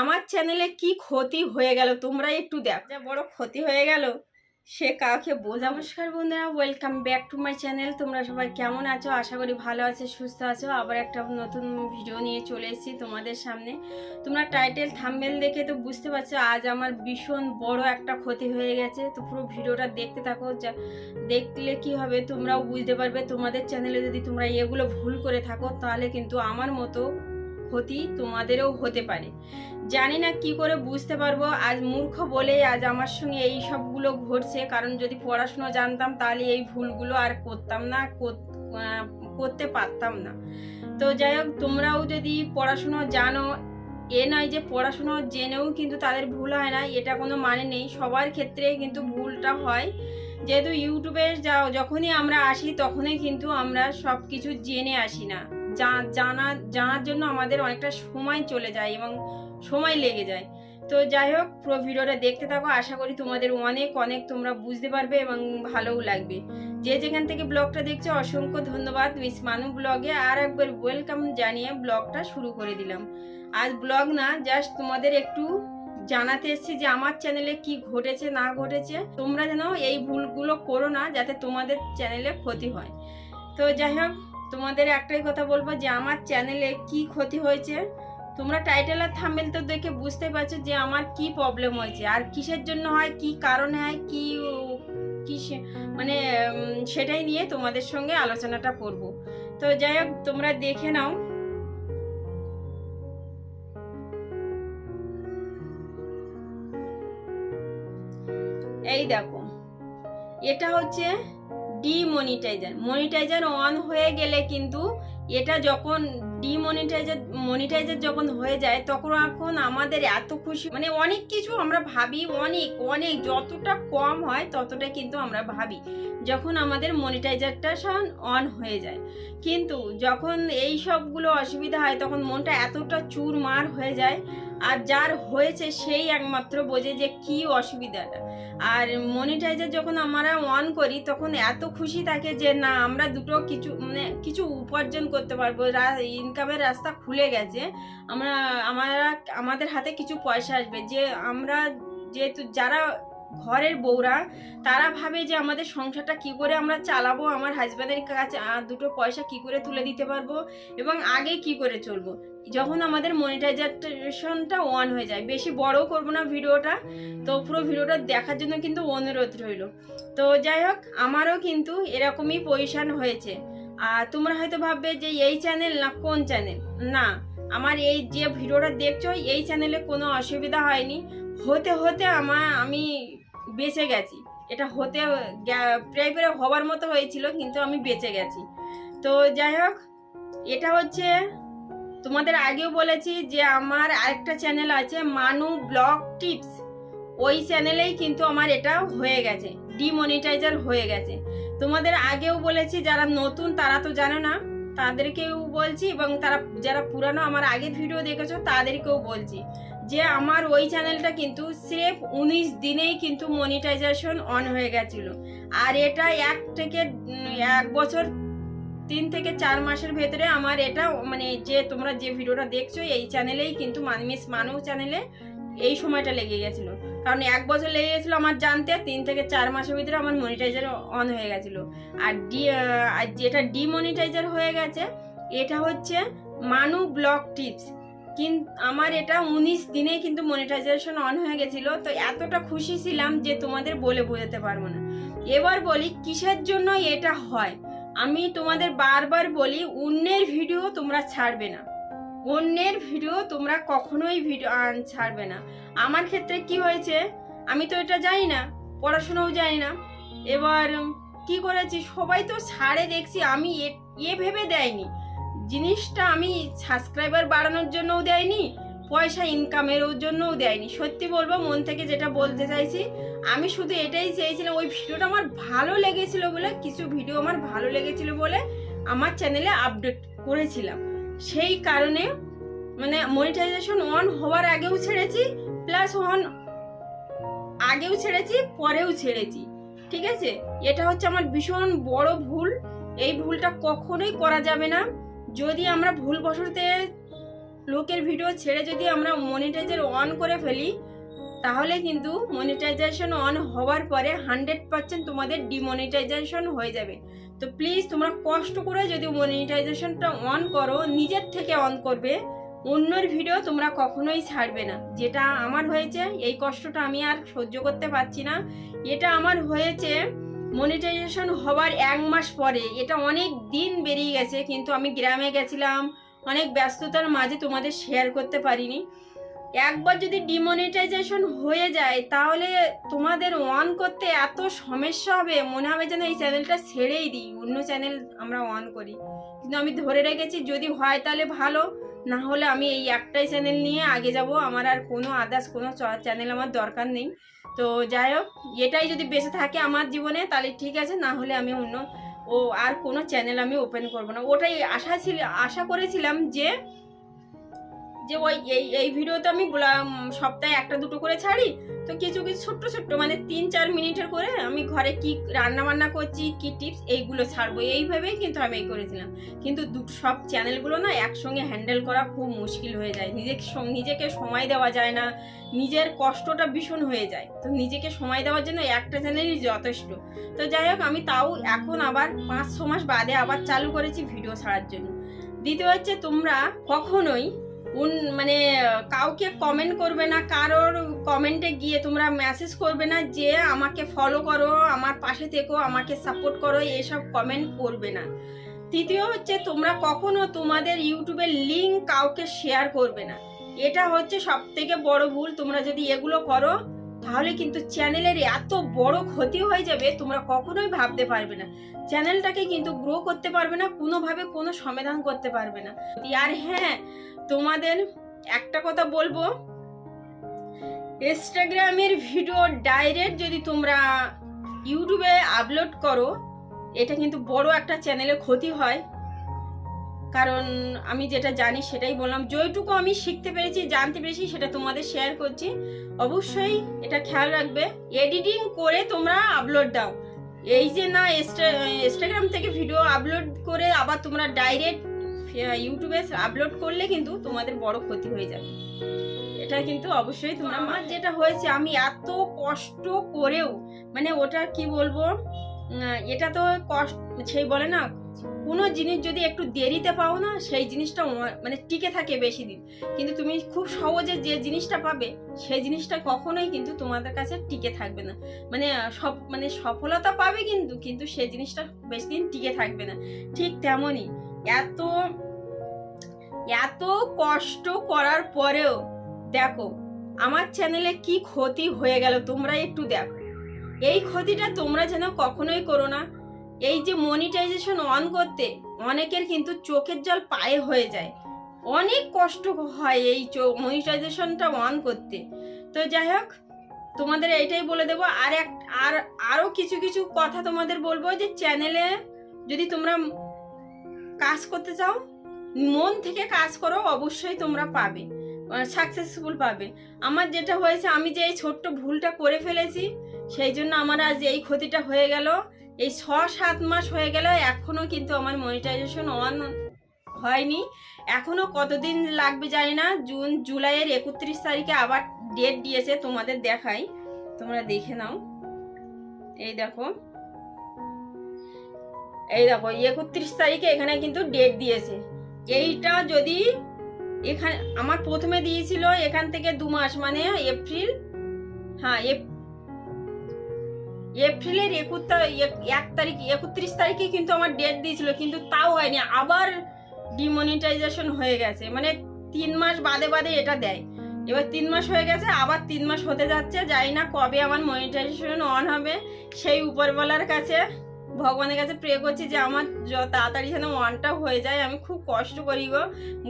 আমার চ্যানেলে কি ক্ষতি হয়ে গেল তোমরা একটু দেখ। যা বড় ক্ষতি হয়ে গেল, সে কাউকে বোঝা নমস্কার বন্ধুরা। Welcome back to my channel তোমরা সবাই কেমন আছো? আশা করি ভালো আছো, সুস্থ আছো। আবার একটা নতুন ভিডিও নিয়ে চলে এসেছি তোমাদের সামনে। তোমরা টাইটেল থাম্বেল দেখে তো বুঝতে পারছ, আজ আমার ভীষণ বড় একটা ক্ষতি হয়ে গেছে। তো পুরো ভিডিওটা দেখতে থাকো, যা দেখলে কি হবে তোমরাও বুঝতে পারবে। তোমাদের চ্যানেলে যদি তোমরা এগুলো ভুল করে থাকো, তাহলে কিন্তু আমার মতো ক্ষতি তোমাদেরও হতে পারে। জানি না কি করে বুঝতে পারব, আজ মূর্খ বলে আজ আমার সঙ্গে এই সবগুলো ঘটছে। কারণ যদি পড়াশুনো জানতাম তাহলে এই ভুলগুলো আর করতাম না, কর- করতে পারতাম না। তো যাই হোক, তোমরাও যদি পড়াশুনো জানো, এ নয় যে পড়াশুনো জেনেও কিন্তু তাদের ভুল হয় না, এটা কোনো মানে নেই। সবার ক্ষেত্রে কিন্তু ভুলটা হয়। যেহেতু ইউটিউবে যা, যখনই আমরা আসি তখনই কিন্তু আমরা সব কিছু জেনে আসি না। জানা, জানার জন্য আমাদের অনেকটা সময় চলে যায় এবং সময় লেগে যায়। তো যাই হোক, পুরো ভিডিওটা দেখতে থাকো। আশা করি তোমাদের অনেক অনেক তোমরা বুঝতে পারবে এবং ভালোও লাগবে। যে যেখান থেকে ব্লগটা দেখছ, অসংখ্য ধন্যবাদ। মিস মানু ব্লগে আর একবার ওয়েলকাম জানিয়ে ব্লগটা শুরু করে দিলাম। আজ ব্লগ না, জাস্ট তোমাদের একটু জানাতে এসেছি যে আমার চ্যানেলে কি ঘটেছে, না ঘটেছে। তোমরা যেন এই ভুলগুলো করো না, যাতে তোমাদের চ্যানেলে ক্ষতি হয়। তো যাই হোক তোমাদের একটাই কথা বলব যে আমার চ্যানেলে কি ক্ষতি হয়েছে। তোমরা টাইটেল আর থামেল তো দেখে বুঝতে পারছ যে আমার কি প্রবলেম হয়েছে। আর কিসের জন্য হয়, কি কারণে হয়, কি কিসে মানে সেটাই নিয়ে তোমাদের সঙ্গে আলোচনাটা করব। তো যাই হোক, তোমরা দেখে নাও। এই দেখো, এটা হচ্ছে ডিমনিটাইজার মনিটাইজার অন হয়ে গেলে কিন্তু এটা যখন ডিমনিটাইজার মনিটাইজার যখন হয়ে যায়, তখন এখন আমাদের এত খুশি। মানে অনেক কিছু আমরা ভাবি, অনেক অনেক, যতটা কম হয় ততটা কিন্তু আমরা ভাবি, যখন আমাদের মনিটাইজারটা অন হয়ে যায়। কিন্তু যখন এই সবগুলো অসুবিধা হয়, তখন মনটা এতটা চুরমার হয়ে যায় আর যার হয়েছে সেই একমাত্র বোঝে যে কি অসুবিধাটা। আর মনিটাইজার যখন আমরা অন করি, তখন এত খুশি থাকে যে না, আমরা দুটো কিছু মানে কিছু উপার্জন করতে পারব। ইনকামের রাস্তা খুলে গেছে। আমরা আমরা, আমাদের হাতে কিছু পয়সা আসবে। যে আমরা যেহেতু, যারা ঘরের বউরা, তারা ভাবে যে আমাদের সংসারটা কি করে আমরা চালাবো, আমার হাজব্যান্ডের কাছে দুটো পয়সা কি করে তুলে দিতে পারব এবং আগে কি করে চলবো? যখন আমাদের মনিটাইজেশনটা অন হয়ে যায়, বেশি বড়ও করব না ভিডিওটা, তো পুরো ভিডিওটা দেখার জন্য কিন্তু অনুরোধ রইল। তো যাই হোক, আমারও কিন্তু এরকমই পজিশন হয়েছে। আর তোমরা হয়তো ভাববে যে এই চ্যানেল না, কোন চ্যানেল না, আমার এই যে ভিডিওটা দেখছ, এই চ্যানেলে কোনো অসুবিধা হয়নি। হতে হতে আমার আমি বেঁচে গেছি। এটা হতে প্রায় প্রায় হবার মতো হয়েছিল, কিন্তু আমি বেঁচে গেছি। তো যাই হোক, এটা হচ্ছে, তোমাদের আগেও বলেছি যে আমার আরেকটা চ্যানেল আছে, মানু ব্লগ টিপস। ওই চ্যানেলেই কিন্তু আমার এটা হয়ে গেছে, ডিমনিটাইজার হয়ে গেছে। তোমাদের আগেও বলেছি, যারা নতুন তারা তো জানো না, তাদেরকেও বলছি এবং তারা, যারা পুরানো আমার আগের ভিডিও দেখেছ, তাদেরকেও বলছি। যে আমার ওই চ্যানেলটা কিন্তু স্রেফ উনিশ দিনেই কিন্তু মনিটাইজেশন অন হয়ে গেছিল। আর এটা এক থেকে এক বছর, তিন থেকে চার মাসের ভেতরে আমার এটা মানে যে তোমরা যে ভিডিওটা দেখছ, এই চ্যানেলেই কিন্তু মিস মানু চ্যানেলে এই সময়টা লেগে গেছিল। কারণ এক বছর লেগে গেছিল আমার জানতে, তিন থেকে চার মাসের ভিতরে আমার মনিটাইজার অন হয়ে গেছিল। আর ডি আর যেটা ডিমনিটাইজার হয়ে গেছে, এটা হচ্ছে মানু ব্লগ টিপস কিন্তু আমার এটা উনিশ দিনে কিন্তু মনিটাইজেশন অন হয়ে গেছিল, তো এতটা খুশি ছিলাম যে তোমাদের বলে বোঝাতে পারব না। এবার বলি, কিসের জন্য এটা হয়? আমি তোমাদের বারবার বলি, অন্যের ভিডিও তোমরা ছাড়বে না। অন্যের ভিডিও তোমরা কখনোই ভিডিও ছাড়বে না। আমার ক্ষেত্রে কি হয়েছে, আমি তো এটা জানি না, পড়াশোনাও জানি না। এবার কি করেছি? সবাই তো ছাড়ে দেখছি, আমি এ ভেবে দেয়নি। জিনিসটা আমি সাবস্ক্রাইবার বাড়ানোর জন্যও দেয়নি, পয়সা ইনকামের জন্যও দেয়নি। সত্যি বলব, মন থেকে যেটা বলতে চাইছি, আমি শুধু এটাই চেয়েছিলাম, ওই ভিডিওটা আমার ভালো লেগেছিল বলে, কিছু ভিডিও আমার ভালো লেগেছিল বলে আমার চ্যানেলে আপডেট করেছিলাম। সেই কারণে মানে মনিটাইজেশন অন হওয়ার আগেও ছেড়েছি প্লাস অন আগেও ছেড়েছি, পরেও ছেড়েছি। ঠিক আছে? এটা হচ্ছে আমার ভীষণ বড় ভুল। এই ভুলটা কখনোই করা যাবে না। যদি আমরা ভুল বসতে লোকের ভিডিও ছেড়ে যদি আমরা মনিটাইজার অন করে ফেলি, তাহলে কিন্তু মনিটাইজেশন অন হওয়ার পরে হান্ড্রেড পার্সেন্ট তোমাদের ডিমনিটাইজেশন হয়ে যাবে। তো প্লিজ তোমরা কষ্ট করে যদি মনিটাইজেশনটা অন করো, নিজের থেকে অন করবে, অন্যের ভিডিও তোমরা কখনোই ছাড়বে না। যেটা আমার হয়েছে, এই কষ্টটা আমি আর সহ্য করতে পারছি না। এটা আমার হয়েছে মনিটাইজেশন হওয়ার এক মাস পরে, এটা অনেক দিন বেরিয়ে গেছে, কিন্তু আমি গ্রামে গেছিলাম, অনেক ব্যস্ততার মাঝে তোমাদের শেয়ার করতে পারিনি। একবার যদি ডিমনিটাইজেশন হয়ে যায়, তাহলে তোমাদের অন করতে এত সমস্যা হবে, মনে হবে যেন এই চ্যানেলটা ছেড়েই দিই, অন্য চ্যানেল আমরা অন করি। কিন্তু আমি ধরে রেখেছি, যদি হয় তাহলে ভালো। না হলে আমি এই একটাই চ্যানেল নিয়ে আগে যাব। আমার আর কোনো আদার্স কোনো চ্যানেল আমার দরকার নেই। তো যাই হোক, এটাই যদি বেঁচে থাকে আমার জীবনে, তাহলে ঠিক আছে। না হলে আমি অন্য ও আর কোনো চ্যানেল আমি ওপেন করব না। ওটাই আশা ছিল, আশা করেছিলাম যে যে ওই এই এই ভিডিওতে আমি বলা- সপ্তাহে একটা দুটো করে ছাড়ি। তো কিছু কিছু ছোট্ট ছোট্ট মানে তিন, চার মিনিটের করে আমি ঘরে কি রান্না বান্না করছি, কি টিপস এইগুলো ছাড়বো, এইভাবেই কিন্তু আমি এই করেছিলাম। কিন্তু সব চ্যানেলগুলো না একসঙ্গে হ্যান্ডেল করা খুব মুশকিল হয়ে যায়। নিজেকে নিজেকে সময় দেওয়া যায় না, নিজের কষ্টটা ভীষণ হয়ে যায়। তো নিজেকে সময় দেওয়ার জন্য একটা চ্যানেলই যথেষ্ট। তো যাই হোক, আমি তাও এখন আবার পাঁচ ছ মাস বাদে আবার চালু করেছি ভিডিও ছাড়ার জন্য। দ্বিতীয় হচ্ছে তোমরা কখনোই উন মানে কাউকে কমেন্ট করবে না, কারোর কমেন্টে গিয়ে তোমরা মেসেজ করবে না যে আমাকে ফলো করো, আমার পাশে থেকো, আমাকে সাপোর্ট করো, এসব কমেন্ট করবে না। তৃতীয় হচ্ছে, তোমরা কখনো তোমাদের ইউটিউবের লিঙ্ক কাউকে শেয়ার করবে না। এটা হচ্ছে সব থেকে বড় ভুল, তোমরা যদি এগুলো করো তাহলে কিন্তু চ্যানেলের এত বড় ক্ষতি হয়ে যাবে, তোমরা কখনোই ভাবতে পারবে না। চ্যানেলটাকে কিন্তু গ্রো করতে পারবে না, কোনোভাবে কোনো সমাধান করতে পারবে না। আর হ্যাঁ তোমাদের একটা কথা বলব। ইনস্টাগ্রামের ভিডিও ডাইরেক্ট যদি তোমরা ইউটিউবে আপলোড করো, এটা কিন্তু বড় একটা চ্যানেলে ক্ষতি হয়। কারণ আমি যেটা জানি সেটাই বললাম। যেটুকু আমি শিখতে পেরেছি, জানতে পেরেছি, সেটা তোমাদের শেয়ার করছি। অবশ্যই এটা খেয়াল রাখবে। এডিটিং করে তোমরা আপলোড দাও। এই যে না ইনস্টাগ্রাম থেকে ভিডিও আপলোড করে আবার তোমরা ডাইরেক্ট ইউটিউবে আপলোড করলে কিন্তু তোমাদের বড় ক্ষতি হয়ে যাবে। এটা কিন্তু অবশ্যই তোমরা আমার যেটা হয়েছে, আমি এত কষ্ট করেও মানে ওটা কি বলব? এটা তো কষ্ট সেই বলে না কোনো জিনিস যদি একটু দেরিতে পাও না, সেই জিনিসটা মানে টিকে থাকে বেশি দিন। কিন্তু তুমি খুব সহজে যে জিনিসটা পাবে, সেই জিনিসটা কখনোই কিন্তু তোমাদের কাছে টিকে থাকবে না। মানে সব মানে সফলতা পাবে কিন্তু কিন্তু সেই জিনিসটা বেশি দিন টিকে থাকবে না। ঠিক তেমনই এত এত কষ্ট করার পরেও দেখো, আমার চ্যানেলে কি ক্ষতি হয়ে গেল তোমরা একটু দেখো। এই ক্ষতিটা তোমরা যেন কখনোই করো না। এই যে মনিটাইজেশন অন করতে অনেকের কিন্তু চোখের জল পায়ে হয়ে যায়। অনেক কষ্ট হয় এই মনিটাইজেশনটা অন করতে। তো যাই হোক, তোমাদের এইটাই বলে দেবো। আর এক, আর আরও কিছু কিছু কথা তোমাদের বলব যে চ্যানেলে যদি তোমরা কাজ করতে চাও, মন থেকে কাজ করো, অবশ্যই তোমরা পাবে সাকসেসফুল পাবে। আমার যেটা হয়েছে, আমি যে এই ছোট্ট ভুলটা করে ফেলেছি, সেই জন্য আমার আজ এই ক্ষতিটা হয়ে গেল। এই ছ, সাত মাস হয়ে গেল এখনও কিন্তু আমার মনিটাইজেশন অন হয়নি। এখনও কতদিন লাগবে জানি না, জুন, জুলাইয়ের একত্রিশ তারিখে আবার ডেট দিয়েছে, তোমাদের দেখাই। তোমরা দেখে নাও। এই দেখো। এই দেখো, একত্রিশ তারিখে এখানে কিন্তু ডেট দিয়েছে। এইটা যদি এখানে, আমার প্রথমে দিয়েছিল এখান থেকে দু মাস মানে এপ্রিল হ্যাঁ এপ- এপ্রিলের একুশ এক- এক তারিখ, একত্রিশ তারিখে কিন্তু আমার ডেট দিয়েছিল, কিন্তু তাও হয়নি, আবার ডিমনিটাইজেশন হয়ে গেছে মানে তিন মাস বাদে বাদে এটা দেয়। এবার তিন মাস হয়ে গেছে, আবার তিন মাস হতে যাচ্ছে, জানি না কবে আমার মনিটাইজেশন অন হবে, সেই উপরওয়ালার কাছে ভগবানের কাছে প্রে করছি যে আমার তাড়াতাড়ি যেন অনটা হয়ে যায়। আমি খুব কষ্ট করি গো।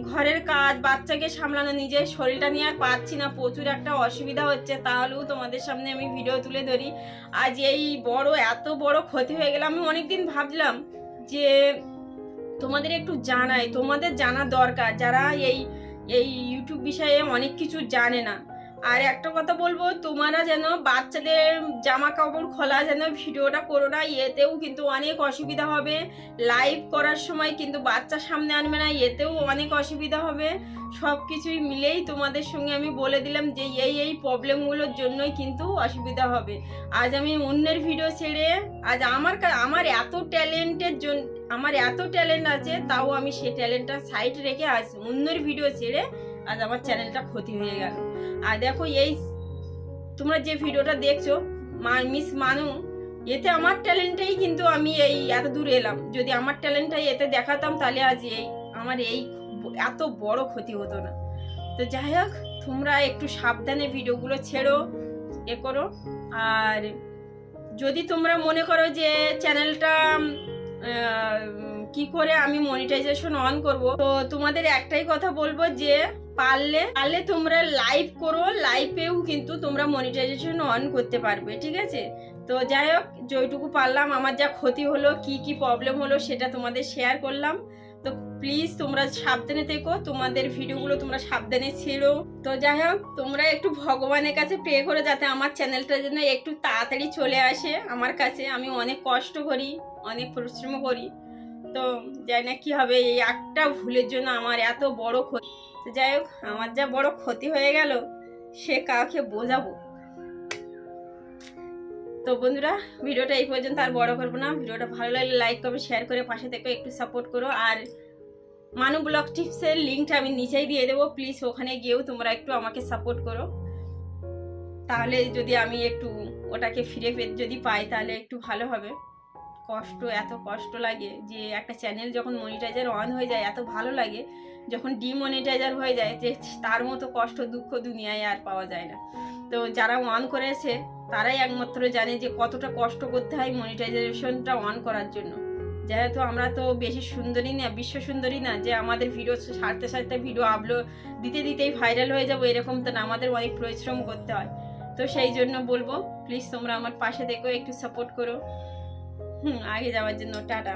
ঘরের কাজ, বাচ্চাকে সামলানো, নিজের শরীরটা নিয়ে আর পাচ্ছি না। প্রচুর একটা অসুবিধা হচ্ছে। তাহলেও তোমাদের সামনে আমি ভিডিও তুলে ধরি। আজ এই বড়, এত বড় ক্ষতি হয়ে গেল। আমি অনেকদিন ভাবলাম যে তোমাদের একটু জানাই। তোমাদের জানা দরকার। যারা এই এই ইউটিউব বিষয়ে অনেক কিছু জানে না। আর একটা কথা বলব, তোমরা যেন বাচ্চাদের জামা কাপড় খোলা যেন ভিডিওটা করো না, এতেও কিন্তু অনেক অসুবিধা হবে। লাইভ করার সময় কিন্তু বাচ্চা সামনে আনবে না, এতেও অনেক অসুবিধা হবে। সব কিছুই মিলেই তোমাদের সঙ্গে আমি বলে দিলাম যে এই এই প্রবলেমগুলোর জন্যই কিন্তু অসুবিধা হবে। আজ আমি অন্যের ভিডিও ছেড়ে, আজ আমার আমার এত ট্যালেন্টের জন্য আমার এত ট্যালেন্ট আছে, তাও আমি সেই ট্যালেন্টটা সাইড রেখে আজ অন্যের ভিডিও ছেড়ে আজ আমার চ্যানেলটা ক্ষতি হয়ে গেল। আর দেখো এই, তোমরা যে ভিডিওটা দেখছ, মা- মিস মানু, এতে আমার ট্যালেন্টেই কিন্তু আমি এই এত দূর এলাম। যদি আমার ট্যালেন্টটাই এতে দেখাতাম, তাহলে আজ এই, আমার এই এত বড় ক্ষতি হতো না। তো যাই হোক, তোমরা একটু সাবধানে ভিডিওগুলো ছেড়ো, এ করো। আর যদি তোমরা মনে করো যে চ্যানেলটা কি করে আমি মনিটাইজেশন অন করব, তো তোমাদের একটাই কথা বলব যে পারলে পারলে তোমরা লাইভ করো লাইভেও কিন্তু তোমরা মনিটাইজেশন অন করতে পারবে, ঠিক আছে? তো যাই হোক যেটুকু পারলাম, আমার যা ক্ষতি হলো, কি কি প্রবলেম হলো সেটা তোমাদের শেয়ার করলাম। তো প্লিজ তোমরা সাবধানে থেকো, তোমাদের ভিডিওগুলো তোমরা সাবধানে ছেড়ো। তো যাই হোক, তোমরা একটু ভগবানের কাছে প্রে করে যাতে আমার চ্যানেলটা যেন একটু তাড়াতাড়ি চলে আসে আমার কাছে। আমি অনেক কষ্ট করি, অনেক পরিশ্রম করি। তো জানি না কি হবে, এই একটা ভুলের জন্য আমার এত বড় ক্ষতি। তো যাই হোক, আমার যা বড় ক্ষতি হয়ে গেল, সে কাউকে বোঝাবো। তো বন্ধুরা, ভিডিওটা এই পর্যন্ত আর বড় করব না। ভিডিওটা ভালো লাগলে লাইক করবে শেয়ার করে পাশে থেকে একটু সাপোর্ট করো। আর মানু ব্লগ টিপসের লিঙ্কটা আমি নিচেই দিয়ে দেবো। প্লিজ ওখানে গিয়েও তোমরা একটু আমাকে সাপোর্ট করো। তাহলে যদি আমি একটু ওটাকে ফিরে যদি পাই, তাহলে একটু ভালো হবে। কষ্ট, এত কষ্ট লাগে যে একটা চ্যানেল যখন মনিটাইজার অন হয়ে যায়, এত ভালো লাগে, যখন ডিমনিটাইজার হয়ে যায় যে তার মতো কষ্ট, দুঃখ দুনিয়ায় আর পাওয়া যায় না। তো যারা অন করেছে, তারাই একমাত্র জানে যে কতটা কষ্ট করতে হয় মনিটাইজেশনটা অন করার জন্য। যেহেতু আমরা তো বেশি সুন্দরী না, বিশ্ব সুন্দরী না, যে আমাদের ভিডিও সারতে সারতে ভিডিও আপলোড দিতে দিতেই ভাইরাল হয়ে যাব এরকম তো না, আমাদের অনেক পরিশ্রম করতে হয়। তো সেই জন্য বলব প্লিজ তোমরা আমার পাশে দেখো, একটু সাপোর্ট করো। হুম আগে যাওয়ার জন্য টাটা।